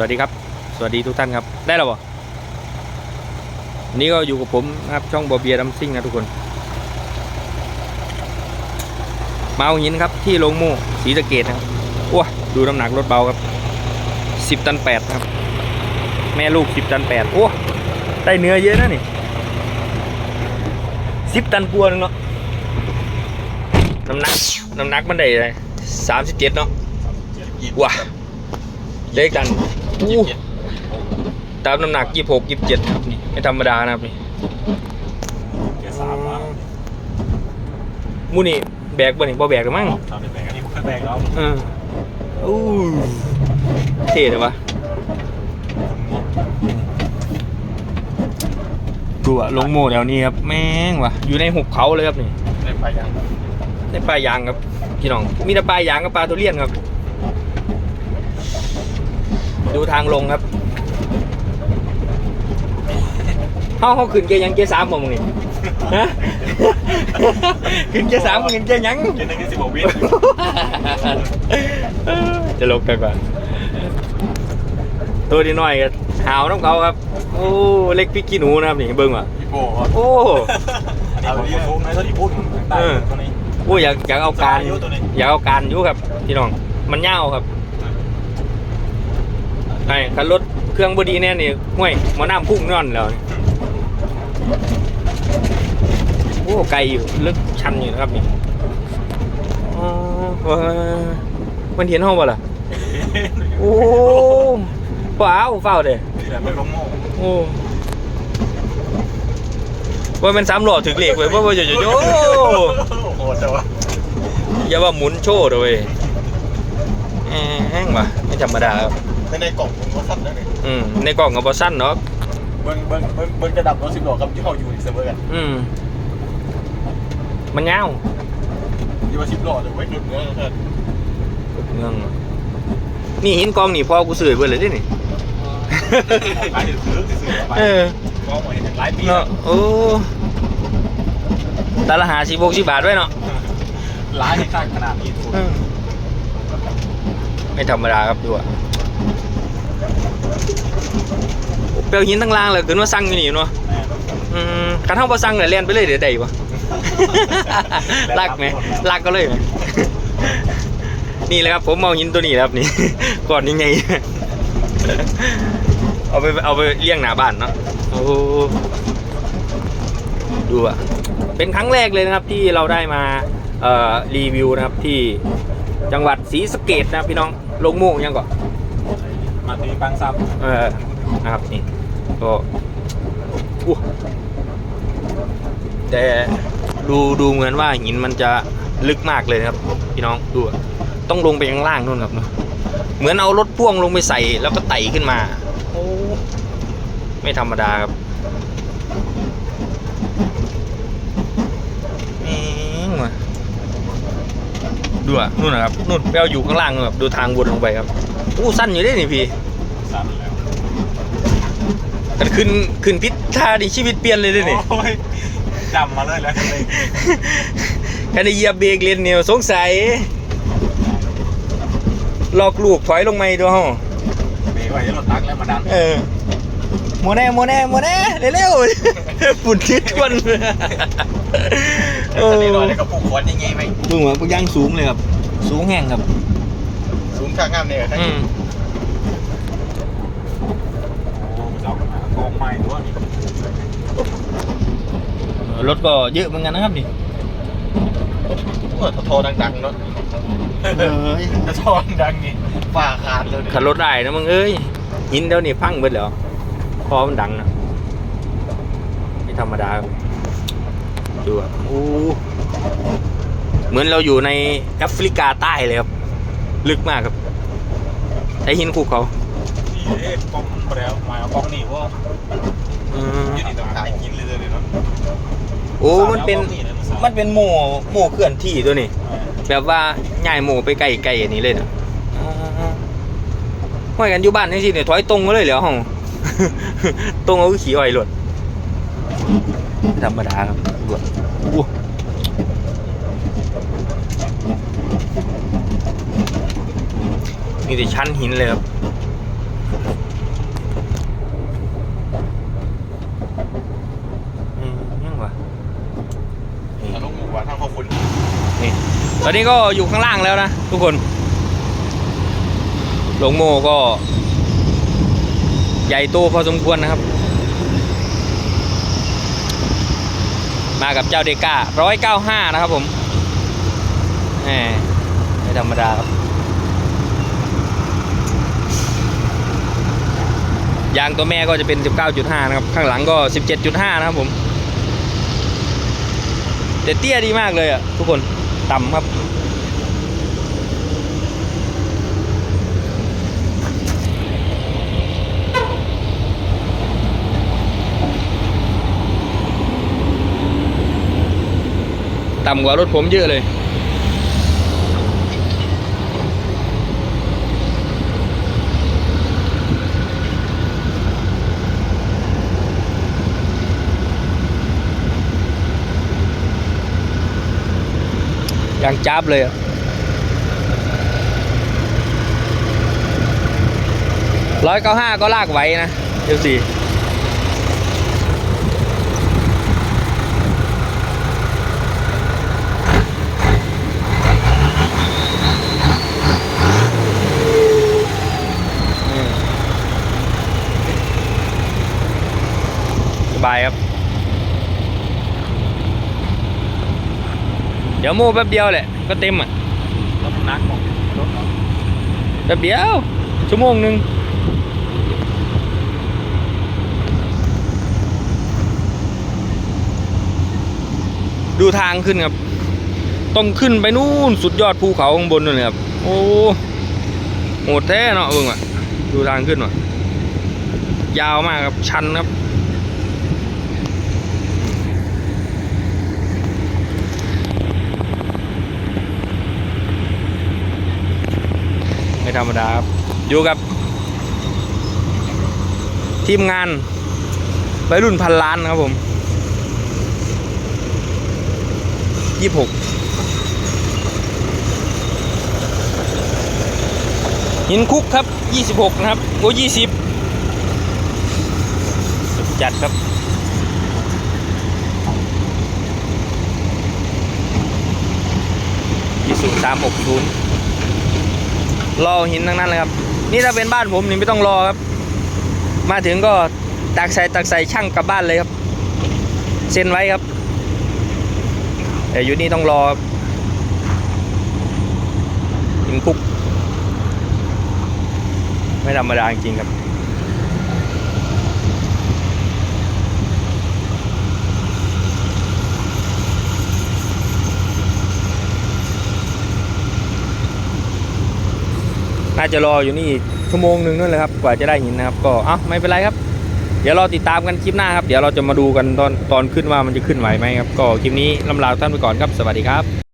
สวัสดีครับ สวัสดีทุกท่านครับ ได้แล้วบ่วันนี้ก็อยู่กับผมนะครับช่องบอเบียดัมซิ่งนะทุกคน มาเอาหินครับที่ลงมู่ศรีสะเกดนะครับว้าดูน้ำหนักรถเบาครับสิบตันแปดครับ แม่ลูกสิบตันแปดโอ้ได้เนื้อเยอะนะนี่สิบตันปัวนึงเนาะน้ำหนักน้ำหนักมันได้เลยสามสิบเจ็ดเนาะว้าเล็กกัน อู้ตามน้ำหนักยี่หกยี่เจ็ดครับนี่ไม่ธรรมดานะครับนี่เกียร์สามมาหมูนี่แบกบ่นี่บ่แบกหรือมั้งทำเป็นแบกอันนี้มันแบกแล้วเอออู้เท่เลยวะดูอะลงโม่แถวนี้ครับแม่งวะอยู่ในหุบเขาเลยครับนี่ได้ไปยังในปลายยางครับพี่น้องมีแต่ปลายยางกับปลาทุเรียนครับ ดูทางลงครับเฮาเขาขึ้นเกียร์หยังเกียร์สามบ่มึงนี่ฮะขึ้นเกียร์สามมึงขึ้นเกียร์หยังเกียร์หนึ่งสิบหกวิจะลบกันก่อนตัวนี้น้อยก็หาวน้ำเขาครับ โอ้เล็กพริกขี้หนูนะครับนี่เบิ้งว่ะพี่โก้โอ้อันนี้ผมสูงนะเท่าที่พูดได้ตัวนี้โอ้อยากอยากเอาการอายุตัวนี้อยากเอาการอยู่ครับพี่น้องมันยาวครับ ไอ้คันรถเครื่องบดีแน่นี่ห่วยหมอน้ำพุ่งนอนแล้วนี่โอ้ไกลอยู่ลึกชันอยู่นะครับนี่อ๋อเว้ยมันเห็นห้องบ่ล่ะโอ้ว้าวเฝ้าเด้นี่แหละเป็นลงโม่โอ้ว่ามันสามหลอดถึงเหล็กเว้ยว่าว่าโยโยโยโหดแต่ว่าอย่าว่าหมุนโชว์เลยแห้งว่ะไม่ธรรมดาครับ ในในกล่องผมก็สั้นแล้วเนี่ยอืมในกล่องกับบอสั้นเนาะเบิ้งเบิ้งเบิ้งเบิ้งจะดับรถสิบล้อกับที่เขาอยู่ในเซิร์ฟเวอร์กันอืมมันเงาวยี่ว่าสิบล้อจะไว้หลุดเนื้อเถิดเมืองนี่หินกองนี่พอกูสื่อเบิดเลยดินี่ขายถือซื้อซื้อไปเออก็หมดเห็นหลายปีเนาะโอ้ตาละหาสิบกสิบบาทไว้เนาะหลายในข้างขนาดนี้สุดไม่ธรรมดาครับดูอะ เปลวหินทั้งล่างเลยขึ้นว่าสั่งอยู่นี่เนาะอืมการเท่าบ่สั่งเลยเล่นไปเลยเดี๋ยวได้ปะลากไหมลากก็เลยไหมนี่แหละครับผมเอาหินตัวนี้แหละครับนี่ก่อนยังไงเอาไปเอาไปเลี้ยงหน้าบ้านเนาะโอ้ดูอะเป็นครั้งแรกเลยนะครับที่เราได้มาเอ่อรีวิวนะครับที่จังหวัดศรีสะเกดนะครับพี่น้องลงโม่งยังก่อน มาตีปังซ้เออนะครับนี่ก็อู้แต่ดูดูเหมือนว่าหินมันจะลึกมากเลยนะครับ พี่น้องดูอะต้องลงไปข้างล่างนู่นครับเนอะเหมือนเอารถพ่วงลงไปใส่แล้วก็ไต่ขึ้นมาโอ้ไม่ธรรมดาครับแม่งว่ะดูอะนู่นนะครับนู่นไปเอาอยู่ข้างล่างนู่นครับดูทางวนลงไปครับอู้สั้นอยู่ด้วยนี่พี่ำ สั้นแล้วกันขึ้นขึ้นพิษท่าดีชีวิตเปลี่ยนเลยเด้นี่โอ้ยจำมาเลยแล้วเลยกันได้เหยียบเบรกเลียนเนี่ยวสงสัยหลอกลูกถอยลงมาอีกด้วยฮะเบรกไว้ให้รถตักแล้วมาดันเออโมแน่โมแน่โมแน่เร็วๆฝุ่นทิศทวนโอ้ตอนนี้ลอยในกระปุกควันยังไงไหมมึงว่ามึงย่างสูงเลยครับ สูงแห้งครับ สูงข้างงามเนี่ยทั้งอืม โอ้ เจ้ากองไม้ด้วยนี่รถก็เยอะเหมือนกันนะครับนี่เออโทรดังๆเนาะเอ้ยจะโทรดังนี่ฝ่าขาดเลยขับรถได้นะมึงเอ้ยหินเดี๋ยวนี้พังเบิดแล้วพอมันดังนะไม่ธรรมดาครับดูอะโอ้เหมือนเราอยู่ในแอฟริกาใต้เลยครับ ลึกมากครับใช้หินคูเขานี่ เอ๊ะกองไปแล้วมาเอากองนี่ว่าอืมอยู่นี่ต้องขายกินเลยเลยเนาะโอ้มันเป็นมันเป็นหมู่หมู่เคลื่อนที่ตัวนี้ แบบว่าย้ายหมู่ไปไกลไกลอันนี้เลยนะห้อยกันอยู่บ้านนี่สิเนี่ยถอยตรงมาเลยเหรอห้องตรงเอาขี่อ้อยหลดธรรมดาครับดูอะอู้มีแต่ชั้นหินเลยครับ ยังนี่เราต้องดูว่าถ้าคุนี่ ตอนนี้ก็อยู่ข้างล่างแล้วนะทุกคน หลงโมก็ ใหญ่โตพอสมควรนะครับ มากับเจ้าเดก้าร้อยเก้าห้านะครับผมแหมไม่ธรรมดาครับ ยางตัวแม่ก็จะเป็น 19.5 นะครับ ข้างหลังก็ 17.5 นะครับผมแต่เตี้ยดีมากเลยอะ ทุกคนต่ำครับ ต่ำกว่ารถผมเยอะเลย ยางจับเลยอะร้อยเก้าห้าก็ลากไหว้นะเอลสี่สบายครับ เดี๋ยวโม่แป๊บเดียวแหละ ก็เต็มอะรถนักของรถแป๊บเดียว ชั่วโมงหนึ่งดูทางขึ้นครับ ต้องขึ้นไปนู่นสุดยอดภูเขาข้างบนนั่นเลยครับ โอ้โหดแท้เนาะเบิ่งอะ ดูทางขึ้นว่ะ ยาวมากครับ ชันครับ ธรรมดาครับ อยู่กับ ทีมงานวัยรุ่นพันล้านครับผมยี่หกหินคุกครับยี่สิบหกนะครับโอ้ยี่สิบจัดครับยี่สิบสามหกศูนย์ รอหินทั้งนั้นเลยครับ นี่ถ้าเป็นบ้านผมนี่ไม่ต้องรอครับ มาถึงก็ตักใส่ตักใส่ช่างกลับบ้านเลยครับเซ็นไว้ครับแต่อยู่นี่ต้องรอครับหินคุก ไม่ธรรมดาจริงครับ น่าจะรออยู่นี่อีกชั่วโมงหนึ่งนั่นแหละครับ กว่าจะได้หินนะครับ ก็เอ้าไม่เป็นไรครับ เดี๋ยวเราติดตามกันคลิปหน้าครับ เดี๋ยวเราจะมาดูกันตอนตอนขึ้นว่ามันจะขึ้นไหวไหมครับ ก็คลิปนี้ลำลาท่านไปก่อนครับ สวัสดีครับ